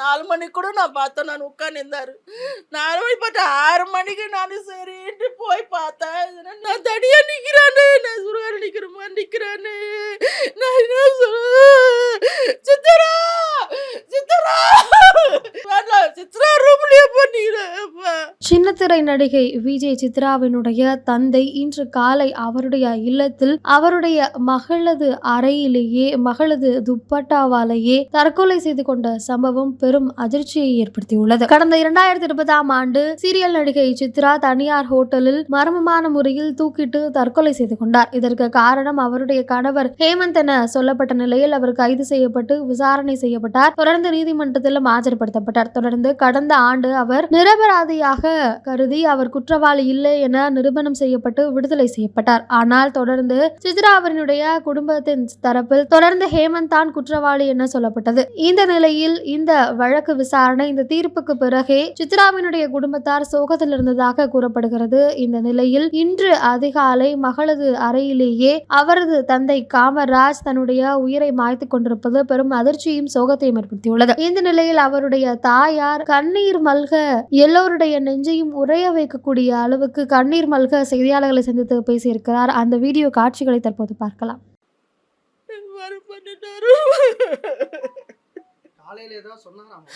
நாலு மணிக்கு கூட நான் பார்த்தேன். நான் உட்காந்துருந்தாரு நாலு மணி பார்த்தா ஆறு மணிக்கு நான் சரின்ட்டு போய் பார்த்தேன். நான் தனியாக நிற்கிறானு நான் சுடுகாடு நிற்கிற மாதிரி நிக்கிறானு. நான் என்ன சொல்ல சித்தரா சித்தரா வேண்டாம், சித்ரா ரூம்லயே பண்ணிடுறேன் சின்னத்திரை நடிகை விஜய் சித்ராவினுடைய தந்தை இன்று காலை அவருடைய இல்லத்தில் அவருடைய மகளது அறையிலேயே மகளது துப்பட்டாவாலேயே தற்கொலை செய்து கொண்ட சம்பவம் பெரும் அதிர்ச்சியை ஏற்படுத்தியுள்ளது. கடந்த இரண்டாயிரத்தி இருபதாம் ஆண்டு சீரியல் நடிகை சித்ரா தனியார் ஹோட்டலில் மர்மமான முறையில் தூக்கிட்டு தற்கொலை செய்து கொண்டார். இதற்கு காரணம் அவருடைய கணவர் ஹேமந்த் என சொல்லப்பட்ட நிலையில் அவர் கைது செய்யப்பட்டு விசாரணை செய்யப்பட்டார். தொடர்ந்து நீதிமன்றத்திலும் ஆஜர்படுத்தப்பட்டார். தொடர்ந்து கடந்த ஆண்டு அவர் நிரபராதியாக கருதி அவர் குற்றவாளி இல்லை என நிரூபணம் செய்யப்பட்டு விடுதலை செய்யப்பட்டார். ஆனால் தொடர்ந்து சித்ராவினுடைய குடும்பத்தின் தரப்பில் தொடர்ந்து ஹேமந்த் தான் குற்றவாளி என சொல்லப்பட்டது. இந்த நிலையில் இந்த வழக்கு விசாரணை இந்த தீர்ப்புக்கு பிறகே சித்ராவினுடைய குடும்பத்தார் சோகத்தில் இருந்ததாக கூறப்படுகிறது. இந்த நிலையில் இன்று அதிகாலை மகளது அறையிலேயே அவரது தந்தை காமராஜ் தன்னுடைய உயிரை மாய்த்து கொண்டிருப்பது பெரும் அதிர்ச்சியும் சோகத்தையும் ஏற்படுத்தியுள்ளது. இந்த நிலையில் அவருடைய தாயார் கண்ணீர் மல்க எல்லோருடைய நெஞ்சையும் உறைய வைக்கக்கூடிய அளவுக்கு கண்ணீர் மல்க செய்தியாளர்களை சந்தித்து பேசியிருக்கிறார். அந்த வீடியோ காட்சிகளை தற்போது பார்க்கலாம். வர பண்ணிட்டாரு காலையில ஏதாவது சொன்னாராமா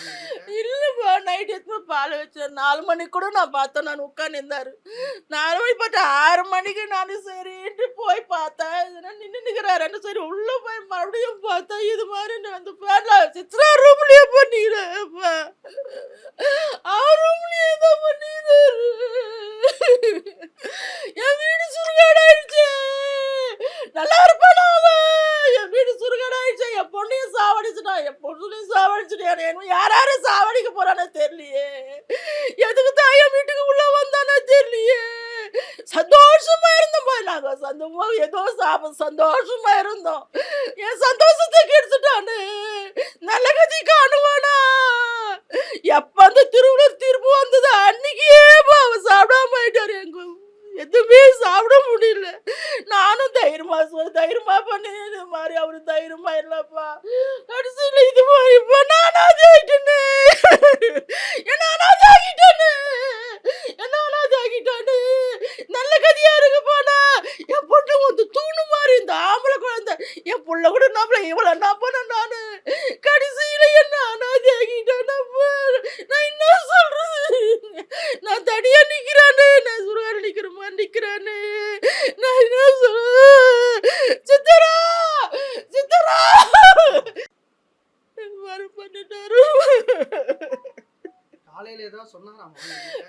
இல்லைப்பா நைட் எடுத்து பால் வச்சேன் நாலு மணிக்கு கூட நான் பார்த்தேன். நான் உட்காந்துருந்தாரு நாலு மணி பார்த்தா ஆறு மணிக்கு நான் சரின்ட்டு போய் பார்த்தேன். நின்று நிற்கிறாரு சரி உள்ள போய் மறுபடியும் பார்த்தா இது மாதிரி வந்து பேர்ல சித்ரா ரூம்லயே பண்ணிடுறேன்ப்பா அவர் ரூம்லயே தான் பண்ணிடுறாரு என் வீடு சுருகாடாயிடுச்சு நல்லா இருப்பானா அவன் என் வீடு சுருகாடாயிடுச்சு என் பொண்ணையும் சாவடிச்சுட்டான் என் பொண்ணுலையும் சாவடிச்சுட்டான் என்ன யார் யாரும் சாவடிக்க போறானே தெரியலையே. எதுக்கு தான் வீட்டுக்கு உள்ள வந்தானே தெரியலையே. சந்தோஷமா இருந்தோம் போய் நாங்க. சந்தோஷமா ஏதோ சாப்ப சந்தோஷமா இருந்தோம். என் சந்தோஷத்தை கெடுத்துட்டானு. நல்ல கதி காணுவானா? எப்ப அந்த திருவிழா தீர்ப்பு வந்தது அன்னைக்கே அவன் சாப்பிடாம ஆயிட்டாரு எங்க எதுவுமே சாப்பிட முடியல நானும் தைரியமா சொல்ல தைரியமா பண்ணி இது மாதிரி அவரு தைரியமா இல்லப்பா கடைசியில இது மாதிரி இப்ப நானாவது ஆயிட்டேன்னு நானாவது ஆகிட்டேன்னு நானாவது ஆகிட்டானு நல்ல கதியா இருக்கு போனா என் பொண்ணு வந்து தூணு மாதிரி இந்த ஆம்பளை குழந்தை. என் புள்ள கூட நம்மள இவ்வளவு நம்பன நான். கடைசியில என்ன அனாதி ஆகிட்டானப்பா நான் என்ன சொல்றது? நான் தனியாக நிக்கிறானு. நான் சுடுகாடு நிற்கிற மாதிரி நிக்கிறானு. நான் என்ன சொல்றது? காலையில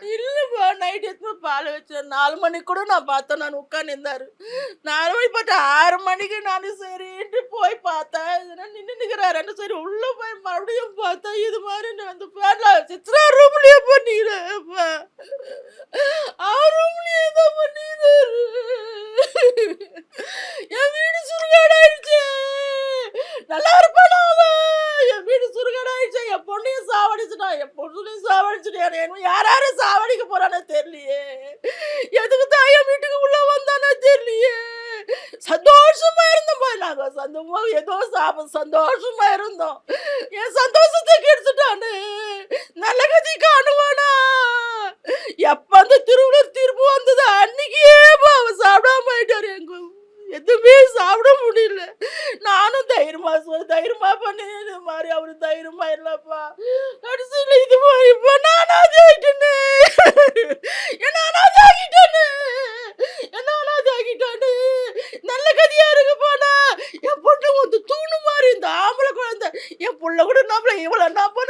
இல்லைப்பா நைட் எடுத்து பால் வச்சேன் நாலு மணிக்கு கூட நான் பார்த்தேன் நான் உட்காந்துருந்தாரு நாலு மணி பார்த்து ஆறு மணிக்கு நான் சரின்ட்டு போய் பார்த்தேன். நின்று நிற்கிறாரு சரி உள்ள போய் மறுபடியும் பார்த்தா இது மாதிரி வந்து பேர்ல சித்ரா ரூம்லயே பண்ணிடுறேன்ப்பா ஆறு ரூம்லயே தான் பண்ணிடுறாரு என் வீடு சுருங்காடாயிடுச்சு. நல்லா இருப்பானா அவன் என் வீடு சுருகாடாயிடுச்சு என் பொண்ணையும் சாவடிச்சுட்டான் என் பொண்ணுலையும் சாவடிச்சுட்டான் என்ன யார் யாரும் சாவடிக்க போறானே தெரியலையே. எதுக்கு தான் வீட்டுக்கு உள்ள வந்தானே தெரியலையே. சந்தோஷமா இருந்தோம் போய் நாங்க. சந்தோஷமா ஏதோ சாப்ப சந்தோஷமா இருந்தோம். என் சந்தோஷத்தை கெடுத்துட்டானு. நல்ல கதி காணுவானா? எப்ப அந்த திருவிழா தீர்ப்பு வந்தது அன்னைக்கே அவன் சாப்பிடாம ஆயிட்டாரு எங்க எதுவுமே சாப்பிட முடியல. தைரியமா சொல்லு தைரியமா பண்ணு. இது மாதிரி அவரு தைரியமா இல்லப்பா. கடைசியில் இது மாதிரி இப்ப நானாவது ஆயிட்டேன்னு நானாவது ஆகிட்டேன்னு நானாவது ஆகிட்டான்னு நல்ல கதியா இருக்கு போனா என் பொண்ணு வந்து தூணு மாதிரி இந்த ஆம்பளை குழந்தை. என் புள்ள கூட நம்மள இவ்வளவு நம்ப